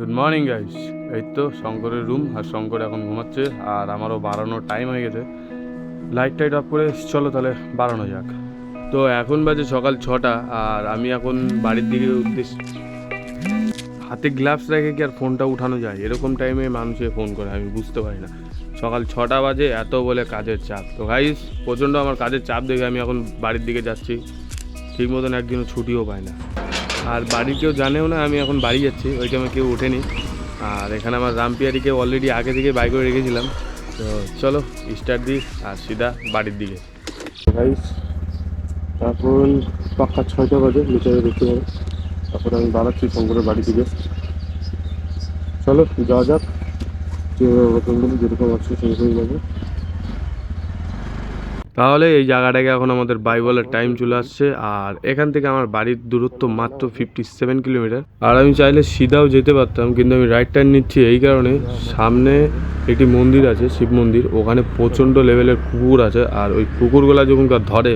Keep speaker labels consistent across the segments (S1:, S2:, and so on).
S1: Good morning guys এই তো শঙ্করের রুম আর শঙ্কর এখন ঘুমাচ্ছে, আর আমারও বাড়ানোর টাইম হয়ে গেছে। লাইট টাইট অফ করে চলো তাহলে বাড়ানো যাক। তো এখন বাজে সকাল ছটা, আর আমি এখন বাড়ির দিকে উদ্দেশ্য হাতে গ্লাভস রেখে কি আর ফোনটা উঠানো যায়? এরকম টাইমে মানুষে ফোন করে, আমি বুঝতে পারি না। সকাল ছটা বাজে, এত বলে কাজের চাপ। তো গাইস প্রচণ্ড আমার কাজের চাপ দেখে আমি এখন বাড়ির দিকে যাচ্ছি। ঠিক মতন একদিনও ছুটিও পাই না। আর বাড়ির কেউ জানেও না, আমি এখন বাড়ি যাচ্ছি, ওই টাইমে কেউ ওঠেনি। আর এখানে আমার রামপিয়ারিকে অলরেডি আগে থেকে বাইক করে রেখেছিলাম। তো চলো স্টার্ট দিই, আর সিধা বাড়ির দিকে। এখন পাক্কা ছয়টা বাজে, নিচে দেখতে পাবো। তারপরে আমি বাড়াচ্ছি শঙ্করের বাড়ি থেকে চলো, যাওয়া যাক। যেরকম আছে, সেরকমই যাবে। তাহলে এই জায়গাটাকে এখন আমাদের বাইবলের টাইম চলে আসছে। আর এখান থেকে আমার বাড়ির দূরত্ব মাত্র ফিফটি সেভেন কিলোমিটার আর আমি চাইলে সিধাও যেতে পারতাম, কিন্তু আমি রাইট টার্ন নিচ্ছি এই কারণে। সামনে একটি মন্দির আছে, শিব মন্দির। ওখানে প্রচণ্ড লেভেলের কুকুর আছে। আর ওই কুকুরগুলা যখন ধরে,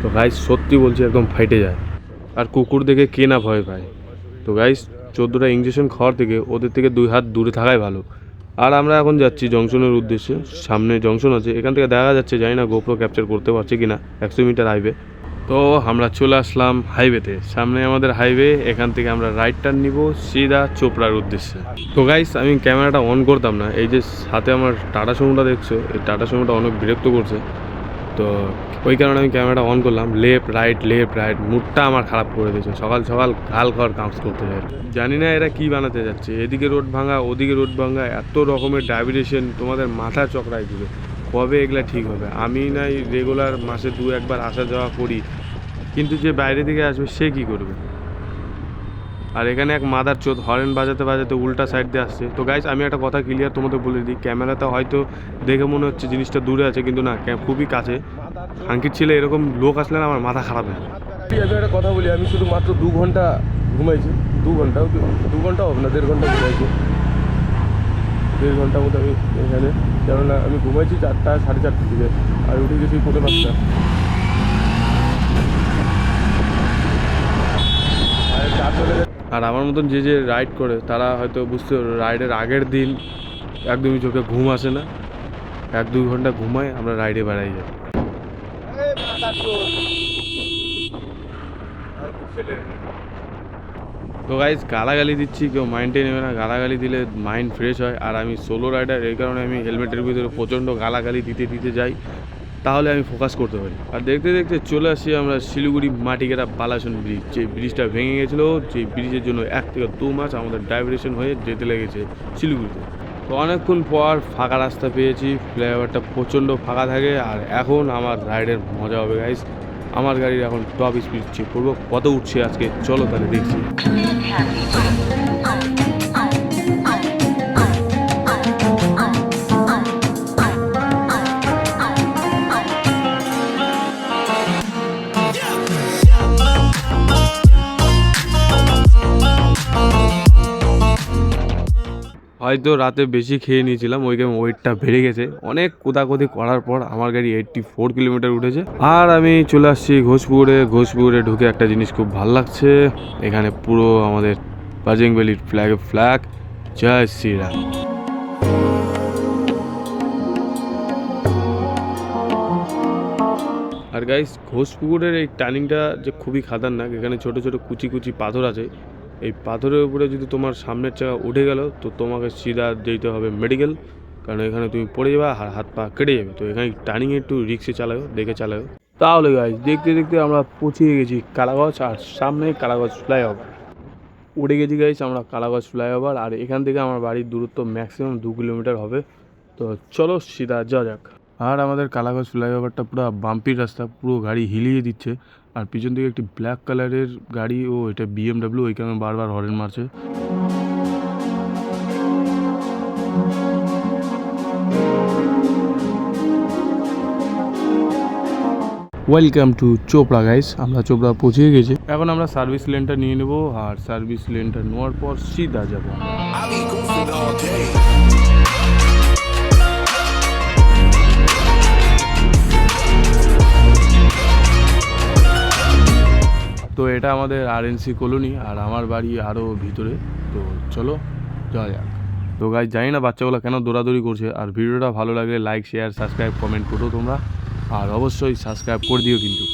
S1: তো গাইস সত্যি বলছি একদম ফাইটে যায়। আর কুকুর দেখে কে না ভয় পায়। তো গাইস চোদ্দোটা ইঞ্জেকশন খাওয়ার থেকে ওদের থেকে দুই হাত দূরে থাকাই ভালো। আর আমরা এখন যাচ্ছি জংশনের উদ্দেশ্যে। সামনে জংশন আছে। এখান থেকে দেখা যাচ্ছে, জানি না গোপ্রো ক্যাপচার করতে পারছি কিনা। একশো মিটার হাইওয়ে তো আমরা চলে আসলাম হাইওয়েতে সামনে আমাদের হাইওয়ে এখান থেকে আমরা রাইট টার্ন নিব সিধা চোপড়ার উদ্দেশ্যে। তো গাইস আমি ক্যামেরাটা অন করতাম না। এই যে সাথে আমার টাটা সমুটা দেখছ, এই টাটা সমুটা অনেক বিরক্ত করছে। তো ওই কারণে আমি ক্যামেরাটা অন করলাম। লেফট, রাইট লেফট, রাইট, মুডটা আমার খারাপ করে দিয়েছে। সকাল সকাল ঘাল ঘর কাজ করতে যায় জানি না এরা কি বানাতে যাচ্ছে। এদিকে রোড ভাঙা, ওদিকে রোড ভাঙা, এত রকমের ডায়াবিটেশন তোমাদের মাথা চকরাই দিবে। কবে এগুলা ঠিক হবে? আমি নাই রেগুলার মাসে দু একবার আসা যাওয়া করি। কিন্তু যে বাইরে থেকে আসবে, সে কি করবে? আর এখানে এক মাদার চোদ হরেন বাজাতে বাজাতে উল্টা সাইড দিয়ে আসছে। তো গাইস আমি একটা কথা ক্লিয়ার তোমাদের বলে দিই ক্যামেরাতে হয়তো দেখে মনে হচ্ছে জিনিসটা দূরে আছে, কিন্তু না খুবই কাছে। হাঙ্কির ছেলে এরকম লোক আসলে না, আমার মাথা খারাপ হয়ে
S2: একটা কথা বলি, আমি শুধু মাত্র দু ঘণ্টা ঘুমাইছি। দু ঘণ্টা দু ঘণ্টা হবে না, দেড় ঘণ্টা ঘুমাইছি। দেড় ঘণ্টা মতো আমি এখানে, কেননা আমি ঘুমাইছি চারটা, সাড়ে চারটার দিকে, আর উঠে গেছি পৌনে পাঁচটা আর চার চলে গেছে
S1: আর আমার মতন যে যে রাইড করে, তারা হয়তো বুঝতে পারবে রাইডের আগের দিন একদমই চোখে ঘুম আসে না। এক দুই ঘণ্টা ঘুমায়, আমরা রাইডে বেড়াই যাই। তো গাইজ গালাগালি দিচ্ছি, কেউ মাইন্ডে নেবে না। গালাগালি দিলে মাইন্ড ফ্রেশ হয়। আর আমি সোলো রাইডার এই কারণে আমি হেলমেটের ভিতরে প্রচণ্ড গালাগালি দিতে দিতে যাই। তাহলে আমি ফোকাস করতে পারি। আর দেখতে দেখতে চলে আসি আমরা শিলিগুড়ি মাটিগেরা বালাসন ব্রিজ যে ব্রিজটা ভেঙে গেছিল যে ব্রিজের জন্য এক থেকে দু মাস আমাদের ডাইভারেশন হয়ে যেতে লেগেছে শিলিগুড়িতে। তো অনেকক্ষণ পর ফাঁকা রাস্তা পেয়েছি ফ্লাইওভারটা প্রচণ্ড ফাঁকা থাকে আর এখন আমার রাইডের মজা হবে গাইস আমার গাড়ির এখন টপ স্পিড চেক করব কত উঠছে আজকে? চলো তাহলে দেখছি হয়তো রাতে বেশি খেয়ে নিয়েছিলাম, ওই গেম ওয়েটটা বেড়ে গেছে। অনেক কোদাকুদি করার পর আমার গাড়ি এইটটি ফোর কিলোমিটার উঠেছে। আর আমি চলে আসছি ঘোষপুরে। ঘোষপুরে ঢুকে একটা জিনিস খুব ভালো লাগছে। এখানে পুরো আমাদের বাজিং ভ্যালির ফ্ল্যাগ ফ্ল্যাগ জয় শ্রীরাম। আর গাইস ঘোষপুকুরের এই টার্নিংটা যে খুবই খাতারনাক, এখানে ছোট ছোট কুচি কুচি পাথর আছে। এই পাথরের উপরে যদি তোমার সামনের চাকা উঠে গেল, তো তোমাকে সিধা যেতে হবে মেডিকেল কারণ এখানে তুমি পড়ে যাবে আর হাত পা কেটে যাবে। তো এখানে টার্নিং একটু রিক্সে চালাও, দেখে চালাও। তাহলে গাইস দেখতে দেখতে আমরা পৌঁছে গেছি কালাগঞ্জ আর সামনে কালাগঞ্জ ফ্লাইওভার উড়ে গেছি গাইস আমরা কালাগঞ্জ ফ্লাইওভার আর এখান থেকে আমার বাড়ির দূরত্ব ম্যাক্সিমাম দু কিলোমিটার হবে। তো চলো সিধা যা যাক। আর আমাদের কালাগঞ্জ ফ্লাইওভারটা পুরো বাম্পির রাস্তা, পুরো গাড়ি হিলিয়ে দিচ্ছে। আর পিছন থেকে একটি ব্ল্যাক কালারের গাড়ি ও এটা বিএমডাব্লিউ ওই কারণে বারবার হরেন মারছে। ওয়েলকাম টু চোপড়া গাইস আমরা চোপড়া পৌঁছে গেছি। এখন আমরা সার্ভিস লেনটা নিয়ে নেব। আর সার্ভিস লেনটা নেওয়ার পর সিধা যাব এটা আমাদের আর এনসি কলোনি আর আমার বাড়ি আরও ভিতরে। তো চলো, যাওয়া যাক। তো গাছ জানি না বাচ্চাগুলো কেন দৌড়াদৌড়ি করছে, আর ভিডিওটা ভালো লাগলে লাইক শেয়ার সাবস্ক্রাইব কমেন্ট করো তোমরা। আর অবশ্যই সাবস্ক্রাইব করে দিও কিন্তু।